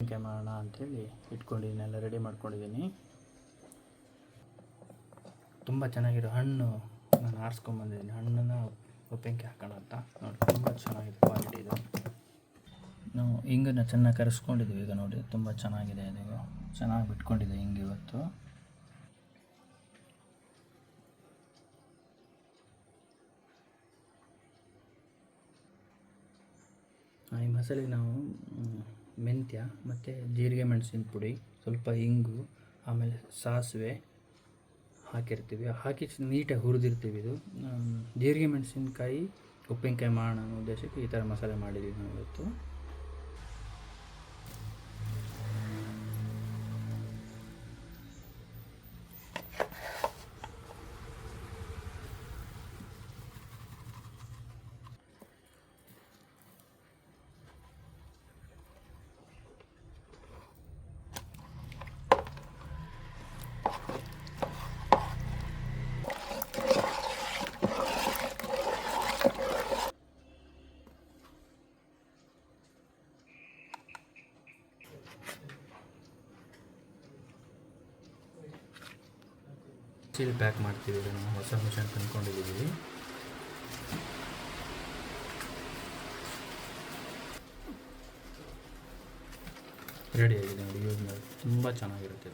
ಉಪ್ಪಿನಕಾಯಿ ಮಾಡೋಣ ಅಂಥೇಳಿ ಇಟ್ಕೊಂಡಿದ್ದೀನಿ ಎಲ್ಲ ರೆಡಿ ಮಾಡ್ಕೊಂಡಿದ್ದೀನಿ. ತುಂಬ ಚೆನ್ನಾಗಿರೋ ಹಣ್ಣು ನಾನು ಆರಿಸ್ಕೊಂಬಂದಿದ್ದೀನಿ ಹಣ್ಣನ್ನು ಉಪ್ಪೆಂಕಿ ಹಾಕೋಣ ಅಂತ. ನೋಡಿ, ತುಂಬ ಚೆನ್ನಾಗಿದೆ ಕ್ವಾಲಿಟಿ ಇದು. ನಾವು ಹಿಂಗನ್ನು ಚೆನ್ನಾಗಿ ಕರೆಸ್ಕೊಂಡಿದ್ದೀವಿ ಈಗ ನೋಡಿ, ತುಂಬ ಚೆನ್ನಾಗಿದೆ ಇದು. ಚೆನ್ನಾಗಿ ಬಿಟ್ಕೊಂಡಿದೆ ಹಿಂಗೆ ಇವತ್ತು. ಈ ಮಸಾಲೆಗೆ ನಾವು ಮೆಂತ್ಯ, ಮತ್ತು ಜೀರಿಗೆ ಮೆಣಸಿನ ಪುಡಿ, ಸ್ವಲ್ಪ ಇಂಗು, ಆಮೇಲೆ ಸಾಸಿವೆ ಹಾಕಿರ್ತೀವಿ. ಹಾಕಿ ನೀಟಾಗಿ ಹುರಿದಿರ್ತೀವಿ ಇದು. ಜೀರಿಗೆ ಮೆಣಸಿನ್ಕಾಯಿ, ಉಪ್ಪಿನಕಾಯಿ ಮಾಡೋಣ ಅನ್ನೋ ಉದ್ದೇಶಕ್ಕೆ ಈ ಥರ ಮಸಾಲೆ ಮಾಡಿದ್ದೀವಿ ನಾವು ಇವತ್ತು ಚೀಲ್ ಪ್ಯಾಕ್ ಮಾಡ್ತೀವಿ. ಇದನ್ನು ನಾವು ಹೊಸ ಮಿಷನ್ ತಂದ್ಕೊಂಡಿದ್ದೀವಿ. ರೆಡಿ ಆಗಿದೆ ನೋಡಿ. ಯೂಸ್ ಮಾಡಿ. ತುಂಬ ಚೆನ್ನಾಗಿರುತ್ತೆ